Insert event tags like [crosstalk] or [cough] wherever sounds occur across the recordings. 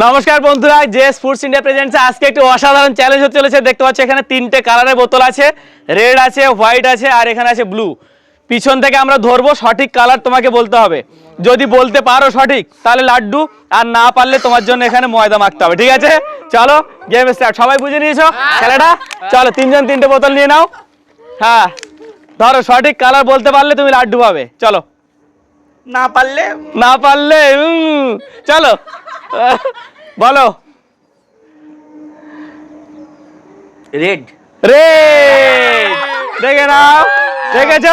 নমস্কার বন্ধুরা J sports India presents আজকে একটি অসাধারণ চ্যালেঞ্জ হতে চলেছে। দেখতে পাচ্ছি এখানে তিনটে কালারের বোতল আছে। রেড আছে হোয়াইট আছে আর এখানে আছে ব্লু পিছন থেকে আমরা ধরবো সঠিক কালার তোমাকে বলতে হবে। যদি বলতে পারো সঠিক তাহলে লাড্ডু আর না পারলে তোমার জন্য এখানে ময়দা মাখতে হবে ঠিক আছে? চলো গেম স্টার্ট সবাই বুঝে নিয়েছো খেলাটা? চলো তিনজন তিনটে বোতল নিয়ে নাও। হ্যাঁ ধরো সঠিক কালার বলতে পারলে তুমি লাড্ডু পাবে। চলো। না পারলে না পারলে চলো। বলো। রেড রে দেখে নাও। দেখেছ?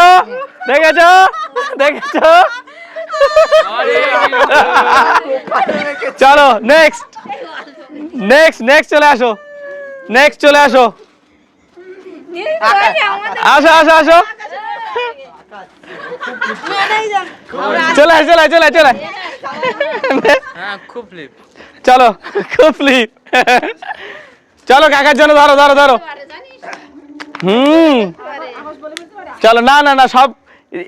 দেখেছ? দেখেছ? চলো নেক্সট নেক্সট নেক্সট চলে আসো। নেক্সট চলে আসো। আসো আসো আসো। চলে চলে চলে চলে হ্যাঁ চলো খুব ফ্লিপ চলো কাকার জন্য ধরো ধরো ধরো। হুম। চলো না না না সব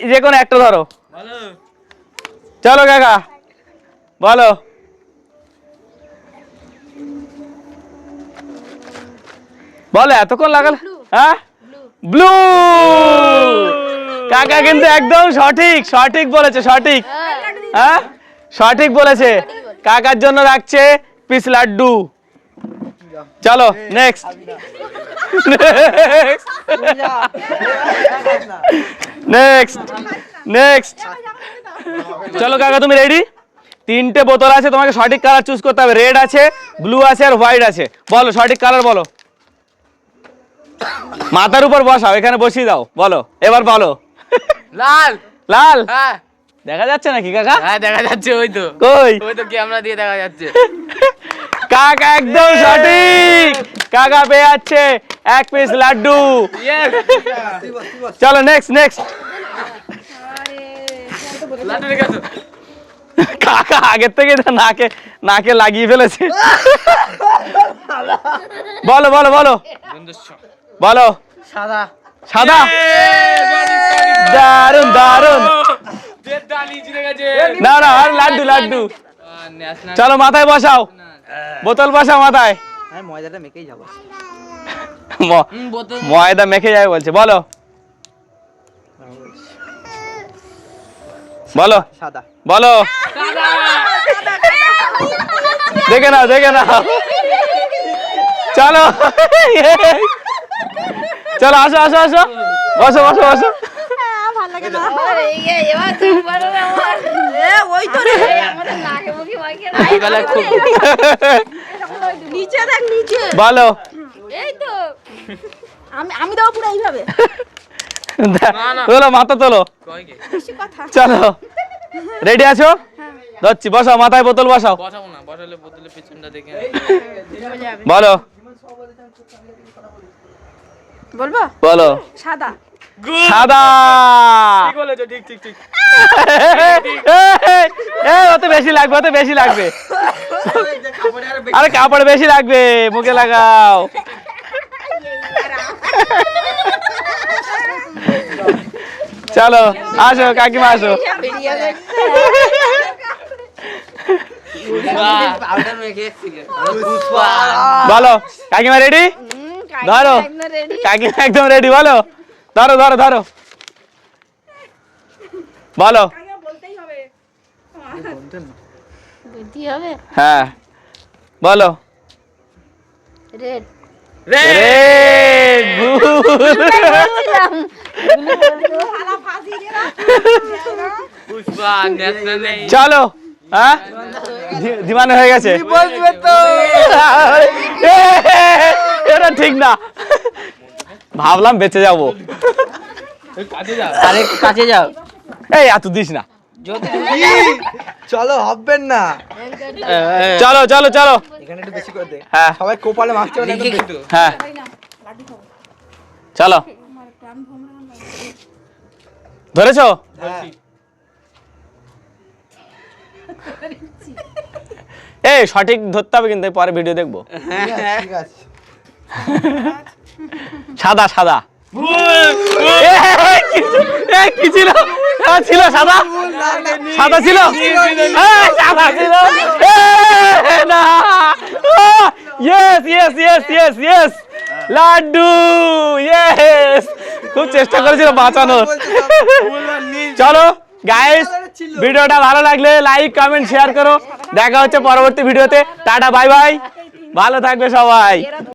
যে কোনো একটা ধরো। চলো কাকা বলো। বলো এতক্ষণ লাগাল হ্যাঁ? ব্লু কাকা কিন্তু একদম সঠিক সঠিক বলেছে সঠিক। হ্যাঁ? সঠিক বলেছে। কাকার জন্য রাখছে পিস লাড্ডু। চলো নেক্সট নেক্সট নেক্সট চলো কাকা তুমি রেডি তিনটে বোতল আছে তোমাকে সঠিক কালার চুজ করতে হবে। রেড আছে ব্লু আছে আর হোয়াইট আছে। বলো সঠিক কালার বলো। মাথার উপর বসাও এখানে বসিয়ে দাও। বলো এবার বলো। লাল। লাল? হ্যাঁ। দেখা যাচ্ছে নাকি কাকা? হ্যাঁ দেখা যাচ্ছে ওই তো। কই? ওই তো ক্যামেরা দিয়ে দেখা যাচ্ছে। [laughs] কাকা একদম সঠিক। কাকা পেয়ে যাচ্ছে এক পিস লাড্ডু। চলো নেক্সট নেক্সট। কাকা আগের থেকে নাকে নাকে লাগিয়ে ফেলেছে। বলো বলো বলো। বলো। সাদা। সাদা। দারুণ দারুণ না না আর লাড্ডু লাড্ডু। চলো মাথায় বসাও। বোতল বসাও মাথায়। ময়দাটা মেখেই যাব। ময়দা মেখে যাবে বলছে বলো। বলো। সাদা। বলো। দেখে নাও দেখে নাও। চলো। চলো আসো আসো আসো। বসো বসো বসো। বেলা। খুব নিচে দেখ নিচে। বলো। এই তো। আমি আমি দেবো পুরো এইভাবে। না, না। তোলো মাথা তোলো। চলো। রেডি আছো? ধরছি বসাও মাথায় বোতল বসাও। বসাবো না বসালে বোতলের পেছনটা দেখে বলো। বলব? বলো। সাদা। সাদা। ঠিক বলেছ ঠিক ঠিক ঠিক। এ ওতে বেশি লাগবে ওতে বেশি লাগবে। আরে কাপড় বেশি লাগবে মুখে লাগাও। চলো আসো কাকিমা আসো। পাউডার বলো কাকিমা রেডি ধরো। কাকিমা একদম রেডি বলো। ধরো ধরো ধরো বলো। বলতেই হবে। বলতেই হবে? হ্যাঁ বলো। রেড রেড পুষ্পা ন্যাশনাল নেই চলো হ্যাঁ? হয়ে গেছে। বলবে [laughs] এটা ঠিক না। ভাবলাম বেঁচে যাব। আরে কাছে যাও। এই এত দিস না। চলো হবেন না। চলো চলো চলো। এখানে একটু বেশি করে দে। হ্যাঁ। সবাই কোপালে মাখতে না একদম হ্যাঁ। চলো। ধরেছো? হ্যাঁ। এই সঠিক ধরতে হবে কিন্তু পরে ভিডিও দেখব। ঠিক আছে। [laughs] সাদা সাদা। ছিল? ছিল? সাদা সাদা? ছিল? সাদা ছিল। ইয়েস ইয়েস লাড্ডু ইয়েস খুব চেষ্টা করেছিল বাঁচানোর। চলো গাইস ভিডিওটা ভালো লাগলে লাইক কমেন্ট শেয়ার করো। দেখা হচ্ছে পরবর্তী ভিডিওতে। টাটা বাই বাই ভালো থাকবে সবাই।